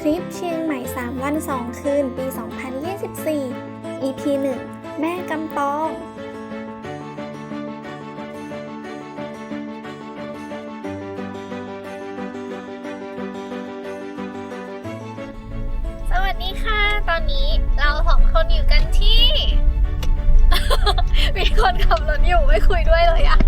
ทริปเชียงใหม่ 3 วัน 2 คืน ปี 2024 EP 1 แม่กำปอง สวัสดีค่ะ ตอนนี้เราสองคนอยู่กันที่ มีคนขับรถอยู่ไม่คุยด้วยเลยอะ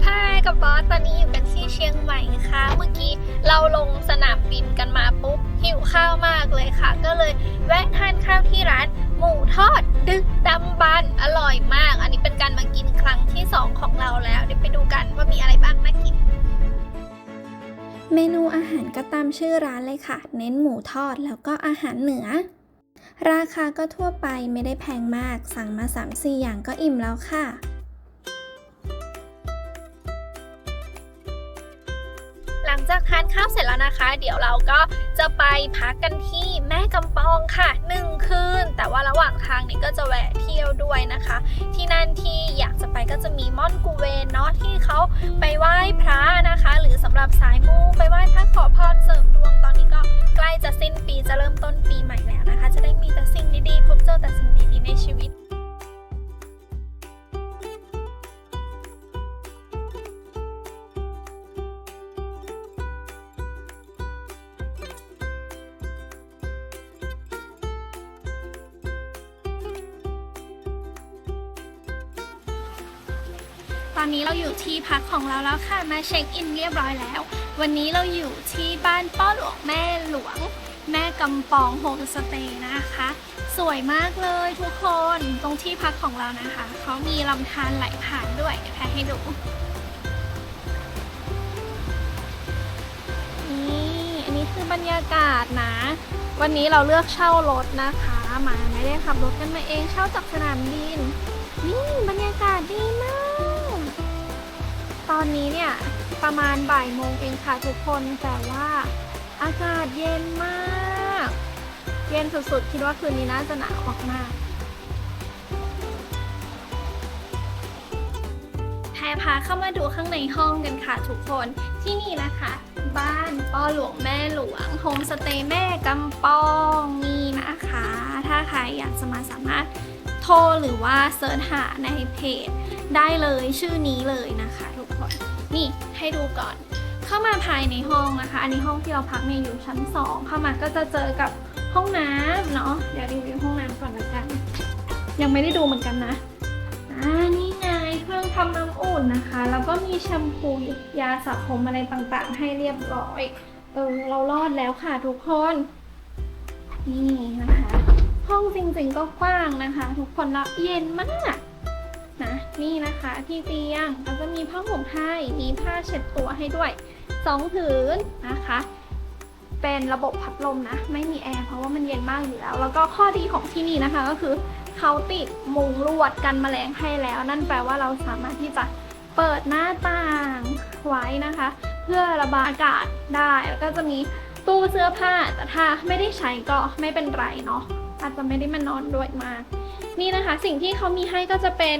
ใช่กับบอสตอนนี้อยู่กันที่เชียงใหม่ค่ะ เมื่อกี้เราลงสนามบินกันมาปุ๊บ หิวข้าวมากเลยค่ะ ก็เลยแวะทานข้าวที่ร้านหมูทอดดึกดำบันอร่อยมาก อันนี้เป็นการมากินครั้งที่สองของเราแล้ว เดี๋ยวไปดูกันว่ามีอะไรบ้างน่ากิน เมนูอาหารก็ตามชื่อร้านเลยค่ะ เน้นหมูทอดแล้วก็อาหารเหนือ ราคาก็ทั่วไปไม่ได้แพงมาก สั่งมา3-4อย่างก็อิ่มแล้วค่ะ จากทานข้าวเสร็จแล้วนะคะ เดี๋ยวเราก็จะไปพักกันที่แม่กำปองค่ะหนึ่งคืน แต่ว่าระหว่างทางนี้ก็จะแวะเที่ยวด้วยนะคะ ที่นั่นที่อยากจะไปก็จะมีม่อนกูเวนเนาะที่เขาไปไหว้พระนะคะ หรือสำหรับสายมูไปไหว้พระขอพรเสริมดวงตอนนี้ก็ใกล้จะสิ้นปีจะเริ่มต้นปีใหม่แล้วนะคะ จะได้มีแต่สิ่งดีๆ พบเจอแต่ ตอนนี้เราอยู่ที่พักของเราแล้วค่ะ มาเช็คอินเรียบร้อยแล้ว วันนี้เราอยู่ที่บ้านป้อหลวงแม่หลวง แม่กำปองโฮมสเตย์นะคะ สวยมากเลยทุกคนตรงที่พักของเรานะคะ เขามีลำธารไหลผ่านด้วยเดี๋ยวแพรให้ดูนี่อันนี้คือบรรยากาศนะ วันนี้เราเลือกเช่ารถนะคะมาไม่ได้ขับรถกันมาเองเช่าจากสนามบินนี่บรรยากาศดีมาก ตอนนี้เนี่ยประมาณบ่ายโมงเองค่ะทุกคนแต่ว่าอากาศเย็นมาก เย็นสุดๆ คิดว่าคืนนี้น่าจะหนาวมากๆแพรพาเข้ามาดูข้างในห้องกันค่ะทุกคนที่นี่นะคะ บ้านป้อหลวงแม่หลวงโฮมสเตย์แม่กำปองนี่นะคะ ถ้าใครอยากจะมาสามารถโทรหรือว่าเสิร์ชหาในเพจได้เลยชื่อนี้เลยนะคะ ให้ดูก่อน เข้ามาภายในห้องนะคะ อันนี้ห้องที่เราพักเนี่ยอยู่ชั้น 2 เข้ามาก็จะเจอกับห้องน้ำเนาะเดี๋ยวรีวิวห้องน้ำก่อนละกัน ยังไม่ได้ดูเหมือนกันนะอ่านี่ไงเครื่องทำน้ำอุ่นนะคะ แล้วก็มีแชมพูยาสระผมอะไรต่างๆ ให้เรียบร้อยเออเรารอดแล้วค่ะทุกคน นี่นะคะ ห้องจริงๆก็กว้างนะคะ ทุกคนแล้วเย็นมาก นี่นะคะที่เตียงเราจะมีผ้าห่มให้มีผ้าเช็ดตัวให้ด้วยสองผืนนะคะ เป็นระบบพัดลมนะ ไม่มีแอร์เพราะว่ามันเย็นมากอยู่แล้ว แล้วก็ข้อดีของที่นี่นะคะก็คือเขาติดมุงลวดกันแมลงให้แล้ว นั่นแปลว่าเราสามารถที่จะเปิดหน้าต่างไว้นะคะ เพื่อระบายอากาศได้ แล้วก็จะมีตู้เสื้อผ้าแต่ถ้าไม่ได้ใช้ก็ไม่เป็นไรเนาะอาจจะไม่ได้มานอนด้วยมาก นี่นะคะสิ่งที่เขามีให้ก็จะเป็น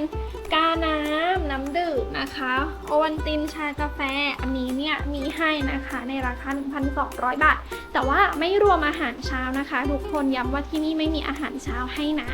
กาน้ำน้ำดื่มนะคะ โอวันตินชากาแฟ อันนี้เนี่ยมีให้นะคะในราคา 1,200 บาท แต่ว่าไม่รวมอาหารเช้านะคะ ทุกคนย้ำว่าที่นี่ไม่มีอาหารเช้าให้นะ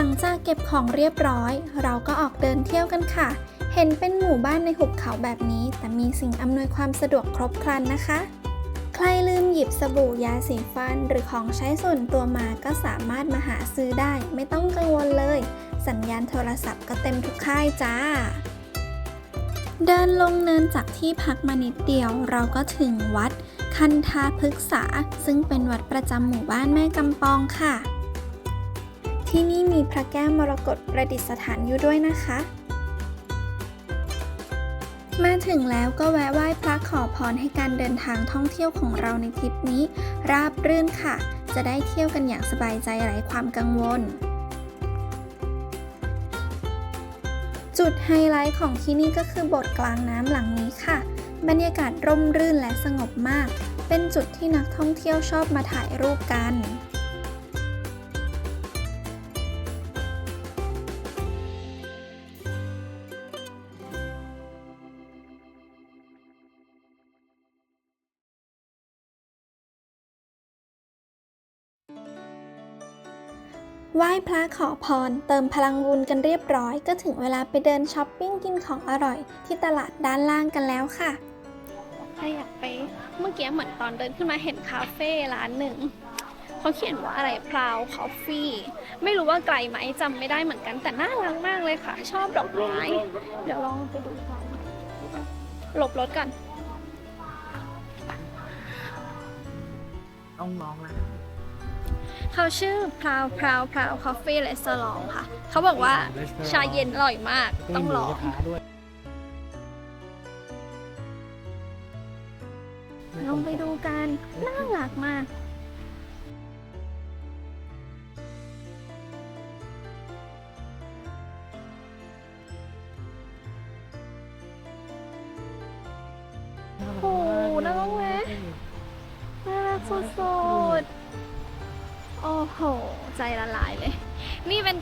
ลังจากเก็บของเรียบร้อย เราก็ออกเดินเที่ยวกันค่ะ เห็นเป็นหมู่บ้านในหุบเขาแบบนี้ แต่มีสิ่งอำนวยความสะดวกครบครันนะคะ ใครลืมหยิบสบู่ยาสีฟัน หรือของใช้ส่วนตัวมาก็สามารถมาหาซื้อได้ ไม่ต้องกังวลเลย สัญญาณโทรศัพท์ก็เต็มทุกค่ายจ้า เดินลงเนินจากที่พักมานิดเดียว เราก็ถึงวัด คันธาพฤกษา ซึ่งเป็นวัดประจำหมู่บ้านแม่กำปองค่ะ ที่นี่มีพระแก้วมรกตประดิษฐานอยู่ด้วยนะคะ มาถึงแล้วก็แวะไหว้พระขอพรให้การเดินทางท่องเที่ยวของเราในทริปนี้ ราบรื่นค่ะ จะได้เที่ยวกันอย่างสบายใจไร้ความกังวล จุดไฮไลท์ของที่นี่ก็คือโบสถ์กลางน้ำหลังนี้ค่ะ บรรยากาศร่มรื่นและสงบมาก เป็นจุดที่นักท่องเที่ยวชอบมาถ่ายรูปกัน ไหว้พระขอพร เติมพลังบุญกันเรียบร้อย ก็ถึงเวลาไปเดินช้อปปิ้งกินของอร่อย ที่ตลาดด้านล่างกันแล้วค่ะถ้าอยากไปเมื่อกี้เหมือนตอนเดินขึ้นมาเห็นคาเฟ่ร้านหนึ่งเขาเขียนว่าอะไรพราวคอฟฟี่ไม่รู้ว่าไกลไหมจำไม่ได้เหมือนกันแต่น่ารักมากเลยค่ะ ชอบดอกไม้เดี๋ยวลองไปดูกันหลบรถกันต้องร้องแล้ว เขาชื่อพราวพราวพราวคอฟฟี่และสลองค่ะ เขาบอกว่าชาเย็นอร่อยมากต้องลองมีหมูกระทะด้วยลองไปดูกัน น่ารักมาก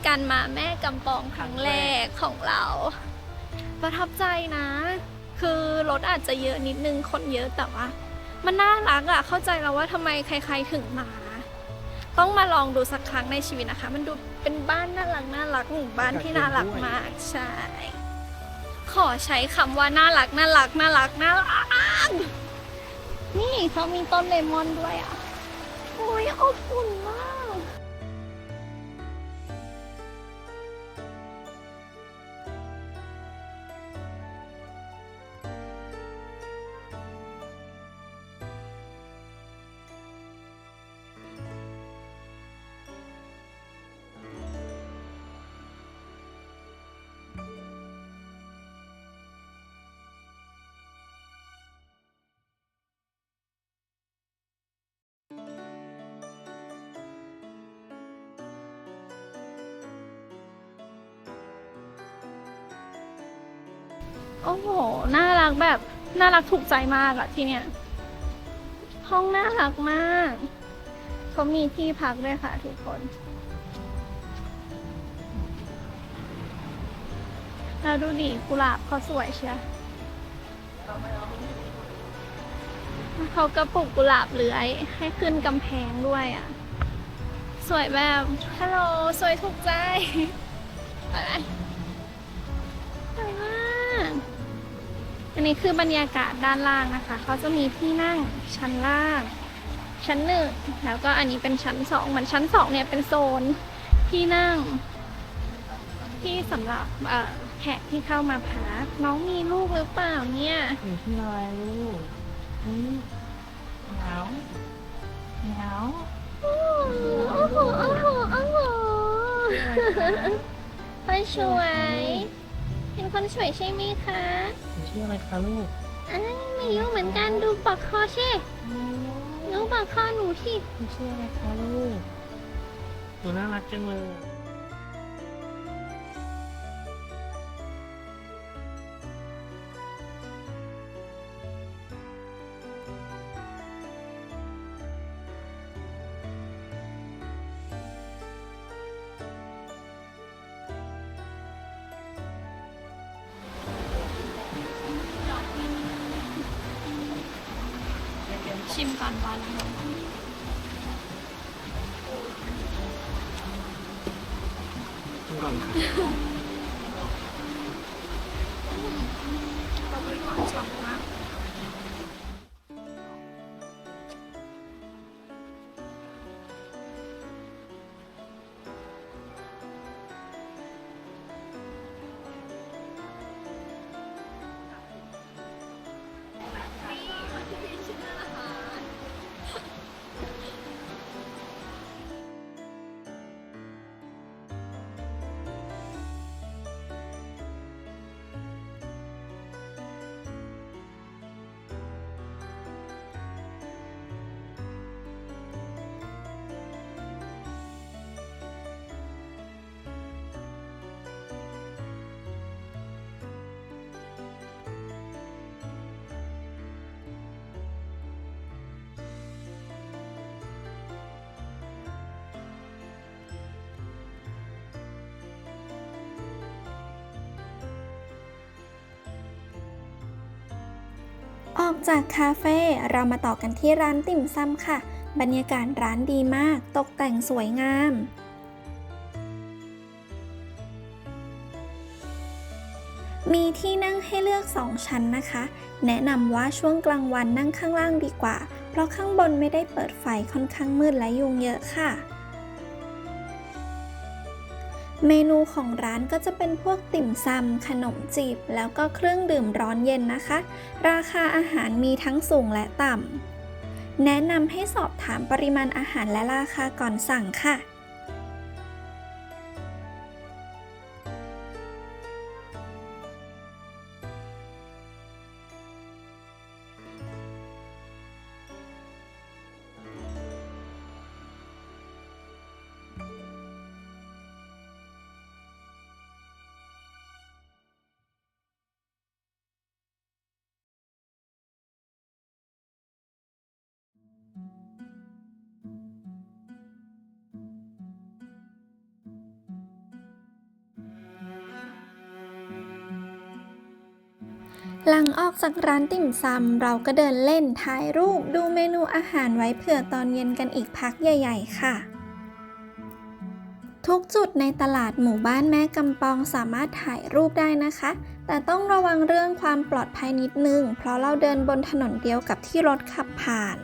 การมาแม่กำปองครั้งแรกของเรา ประทับใจนะ คือรถอาจจะเยอะนิดนึงคนเยอะแต่ว่า มันน่ารักอะเข้าใจแล้วว่าทำไมใคร ๆถึงมา ต้องมาลองดูสักครั้งในชีวิตนะคะ มันดูเป็นบ้านน่ารักน่ารักหมู่บ้านที่น่ารักมากใช่ขอใช้คำว่าน่ารักน่ารักน่ารักน่ารักนี่เขามีต้นเลมอนด้วยอะโอ้ยอบอุ่นมาก โอ้โห น่ารักแบบ น่ารักถูกใจมากอะที่เนี้ยห้องน่ารักมาก เขามีที่พักด้วยค่ะทุกคนแล้วดูดิกุหลาบเขาสวยเชียเขากระปุกกุหลาบเลื้อย ให้ขึ้นกำแพงด้วยอะ สวยแบบ ฮัลโหล สวยถูกใจไรสวย อันนี้คือบรรยากาศด้านล่างนะคะ เขาจะมีที่นั่งชั้นล่าง ชั้นหนึ่งแล้วก็อันนี้เป็นชั้นสองเหมือนชั้นสองเนี่ยเป็นโซนที่นั่ง ที่สำหรับเอ่อแขกที่เข้ามาพักน้องมีลูกหรือเปล่าเนี่ยอยู่ที่อะไรลูกอืมเหงาเหงาโอ้โหโอ้โหโอ้โหโอ้โหคนสวย เป็นคนสวยใช่ไหมคะหนูชื่ออะไรคะลูกอ้าวไม่รู้เหมือนกันดูปากคอใช่ดูปากคอหนูที่หนูชื่ออะไรคะลูกหนูน่ารักจังเลย ชิมก่อนวันก่ อกจากคาเฟ่เรามาต่อกันที่ร้านติ่มซำค่ะ บรรยากาศร้านดีมาก ตกแต่งสวยงามมีที่นั่งให้เลือก 2 ชั้นนะคะ แนะนำว่าช่วงกลางวันนั่งข้างล่างดีกว่า เพราะข้างบนไม่ได้เปิดไฟค่อนข้างมืดและยุงเยอะค่ะ เมนูของร้านก็จะเป็นพวกติ่มซำขนมจีบ แล้วก็เครื่องดื่มร้อนเย็นนะคะ ราคาอาหารมีทั้งสูงและต่ำ แนะนำให้สอบถามปริมาณอาหารและราคาก่อนสั่งค่ะ หลังออกจากร้านติ่มซำเราก็เดินเล่นถ่ายรูปดูเมนูอาหารไว้เผื่อตอนเย็นกันอีกพักใหญ่ ๆ ค่ะ ทุกจุดในตลาดหมู่บ้านแม่กำปองสามารถถ่ายรูปได้นะคะ แต่ต้องระวังเรื่องความปลอดภัยนิดนึง เพราะเราเดินบนถนนเดียวกับที่รถขับผ่าน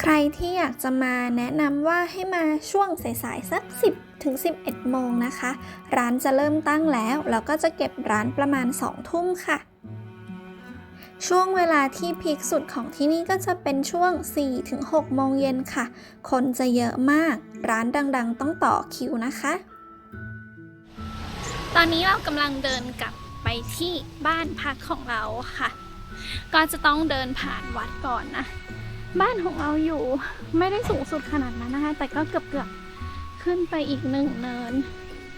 ใครที่อยากจะมาแนะนำว่าให้มาช่วงสายๆสัก10 ถึง 11 โมงนะคะ ร้านจะเริ่มตั้งแล้วแล้วก็จะเก็บร้านประมาณ 2 ทุ่มค่ะ ช่วงเวลาที่พีคสุดของที่นี่ก็จะเป็นช่วง4ถึง6โมงเย็นค่ะ คนจะเยอะมาก ร้านดังๆ ต้องต่อคิวนะคะ ตอนนี้เรากำลังเดินกลับไปที่บ้านพักของเราค่ะ ก็จะต้องเดินผ่านวัดก่อนนะ บ้านของเราอยู่ไม่ได้สูงสุดขนาดนั้นนะคะ แต่ก็เกือบเกือบๆ ขึ้นไปอีกหนึ่งเนิน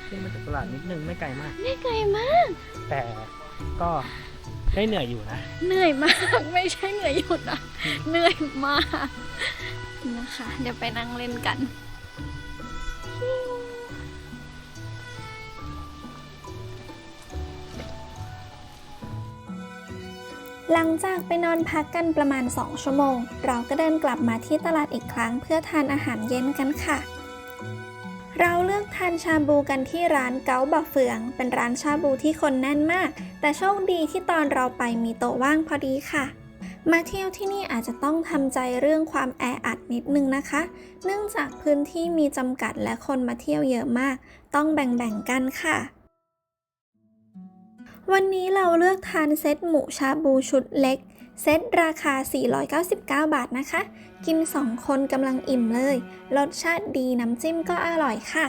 ขึ้นมาจากตลาดนิดนึงไม่ไกลมาก ไม่ไกลมาก แต่ก็ได้เหนื่อยอยู่นะ เหนื่อยมากไม่ใช่เหนื่อยหยุดนะเหนื่อยมากนะคะ เดี๋ยวไปนั่งเล่นกันหลังจากไปนอนพักกันประมาณ 2 ชั่วโมง เราก็เดินกลับมาที่ตลาดอีกครั้งเพื่อทานอาหารเย็นกันค่ะ เราเลือกทานชาบูกันที่ร้านเกาบะเฟือง เป็นร้านชาบูที่คนแน่นมาก แต่โชคดีที่ตอนเราไปมีโต๊ะว่างพอดีค่ะ มาเที่ยวที่นี่อาจจะต้องทำใจเรื่องความแออัดนิดนึงนะคะ เนื่องจากพื้นที่มีจำกัดและคนมาเที่ยวเยอะมาก ต้องแบ่งๆกันค่ะ วันนี้เราเลือกทานเซตหมูชาบูชุดเล็ก เซตราคา 499 บาทนะคะ กิน 2 คนกำลังอิ่มเลย รสชาติดีน้ำจิ้มก็อร่อยค่ะ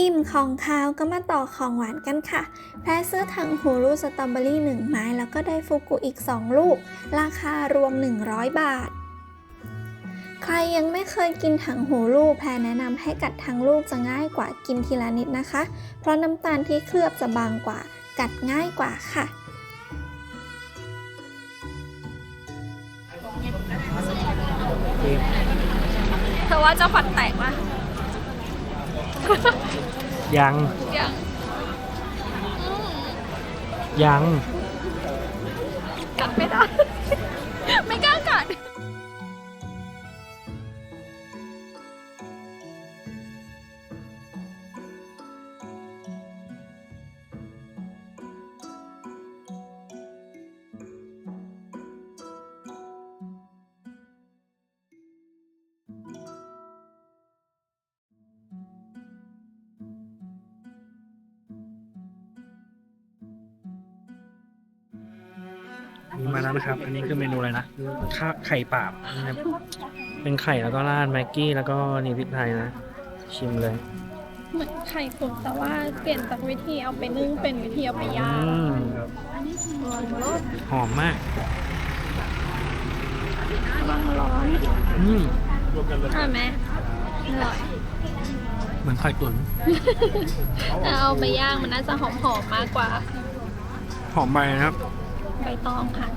อิ่มของคาวก็มาต่อของหวานกันค่ะ แพรซื้อถังหูรูสตรอเบอรี่ 1 ไม้ แล้วก็ได้ฟูกุอีก 2 ลูก ราคารวม 100 บาท ใครยังไม่เคยกินถังหูลูกแพรแนะนำให้กัดทั้งลูกจะง่ายกว่ากินทีละนิดนะคะ เพราะน้ำตาลที่เคลือบจะบางกว่า กัดง่ายกว่าค่ะเธอว่าเจ้าฟันแตกปะ ยัง ยังอืมยัง กัดไม่ได้ นี่มาแล้วนะครับ อันนี้คือเมนูอะไรนะข้าวไข่ปาบนะครับ เป็นไข่แล้วก็ราดแม็กกี้แล้วก็นี่พริกไทยนะ ชิมเลยเหมือนไข่ตุ๋นแต่ว่าเปลี่ยนจากวิธีเอาไปนึ่งเป็นวิธีเอาไปย่างอืมหอมมากร้อนร้อนอืมใช่ไหมอร่อยเหมือนไข่ตุ๋นแต่เอาไปย่างมันน่าจะหอมๆมากกว่า หอมใบนะครับ ใบตองค่ะ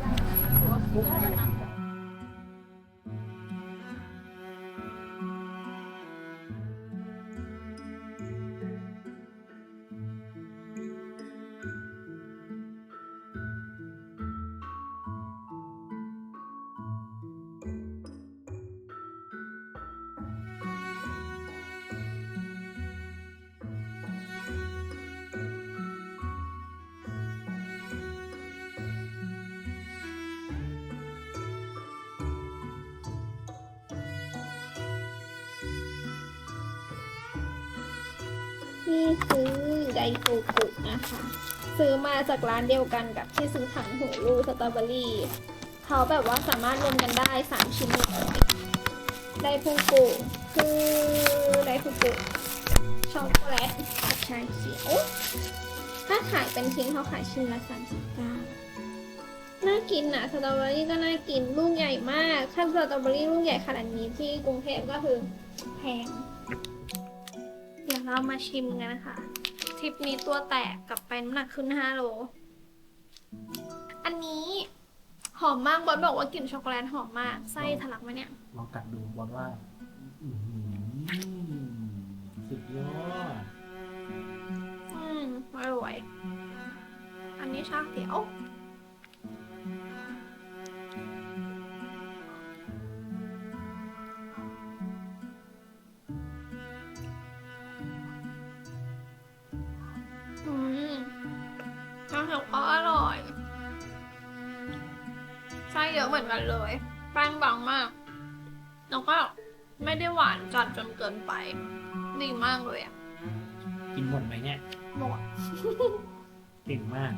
นี่คือไดฟูกุนะคะ ซื้อมาจากร้านเดียวกันกับที่ซื้อถังหูรูสตรอเบอรี่เขาแบบว่าสามารถรวมกันได้ 3 ชิ้นเลยไดฟูกุคือไดฟูกุช็อกโกแลตกับชาเขียว ถ้าขายเป็นชิ้นเขาขายชิ้นละ39น่ากินนะสตรอเบอรี่ก็น่ากินลูกใหญ่มาก ถ้าสตรอเบอรี่ลูกใหญ่ขนาดนี้ที่กรุงเทพก็คือแพง เดี๋ยวเรามาชิมกันนะคะทริปนี้ตัวแตกกลับไปน้ำหนักขึ้น5โล อันนี้หอมมากบอสบอกว่ากลิ่นช็อกโกแลตหอมมาก ไส้ทะลักไหมเนี่ย ลองกัดดูบอลว่าอื้อหือสุดยอด อืมอร่อย อันนี้ชาเขียว ก็อร่อยไส้เยอะเหมือนกันเลย แป้งบางมาก แล้วก็ไม่ได้หวานจัดจนเกินไป ดีมากเลยอะกินหมดไหมเนี่ยหมดเก่งมาก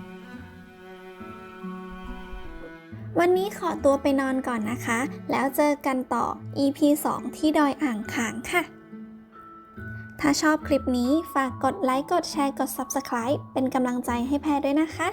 วันนี้ขอตัวไปนอนก่อนนะคะ แล้วเจอกันต่อ EP 2 ที่ดอยอ่างขางค่ะ ถ้าชอบคลิปนี้ฝากกดไลค์ กดแชร์ กด Subscribe เป็นกำลังใจให้แพรด้วยนะคะ